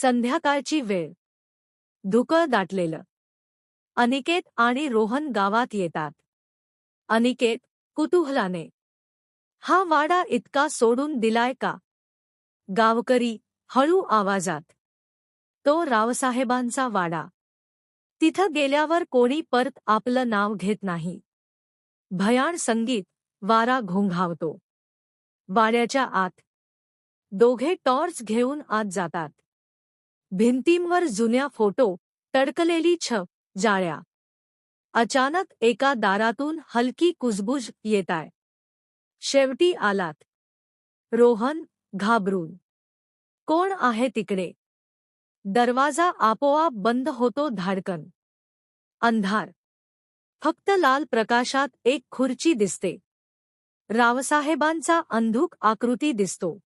संध्याकाळची वेळ. धुकं दाटलेलं. अनिकेत आणि रोहन गावात येतात. अनिकेत कुतूहलाने. हा वाडा इतका सोडून दिलाय का? गावकरी हळू आवाजात. तो रावसाहेबांचा वाडा. तिथं गेल्यावर कोणी परत आपलं नाव घेत नाही. भयाण संगीत वारा घोंघावतो. वाड्याच्या आत. दोघे टॉर्च घेऊन आत जातात. भिंतींवर जुन्या फ़ोटो तडकलेली छ जाळ्या. अचानक एका दारातून हलकी कुजबुज येताय. शेवटी आलात. रोहन घाबरून. कोण आहे तिकडे? दरवाज़ा आपोआप बंद होतो धाडकन. अंधार. फक्त लाल प्रकाशात एक खुर्ची दिसते. रावसाहेबांचा अंधुक आकृती दिसतो.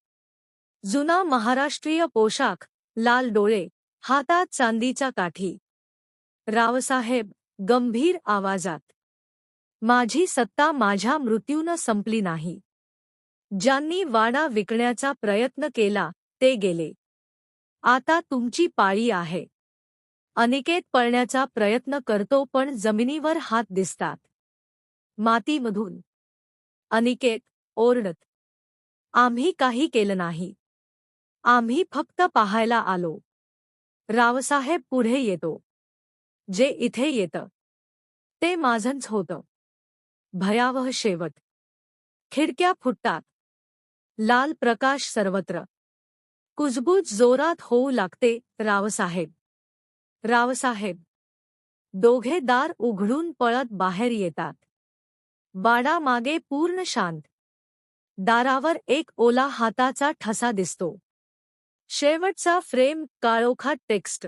जुना महाराष्ट्रीय पोशाख लाल डोळे हातात चांदीचा काठी. रावसाहेब गंभीर आवाजात. माझी सत्ता माझ्या मृत्यूनं संपली नाही. ज्यांनी वाडा विकण्याचा प्रयत्न केला ते गेले. आता तुमची पाळी आहे. अनिकेत पळण्याचा प्रयत्न करतो पण जमिनीवर हात दिसतात. मातीमधून. अनिकेत ओरडत. आम्ही काही केलं नाही. आम्ही फक्त पाहायला आलो. रावसाहेब पुढे येतो. जे इथे येतं. ते माझंच होतं. भयावह शेवट. खिडक्या फुटतात. लाल प्रकाश सर्वत्र. कुजबूज जोरात होऊ लागते रावसाहेब. रावसाहेब. दोघे दार उघडून पळत बाहेर येतात. बाडा मागे पूर्ण शांत. दारावर एक ओला हाताचा ठसा दिसतो. शेवटचा फ्रेम काळोखात टेक्स्ट.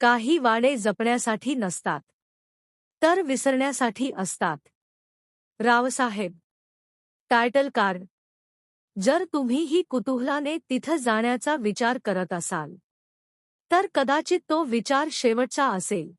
काही वाडे जपण्यासाठी नसतात. तर विसरण्यासाठी असतात. रावसाहेब. टायटल कार्ड जर तुम्हीही कुतूहलाने तिथं जाण्याचा विचार करत असाल तर कदाचित तो विचार शेवटचा असेल.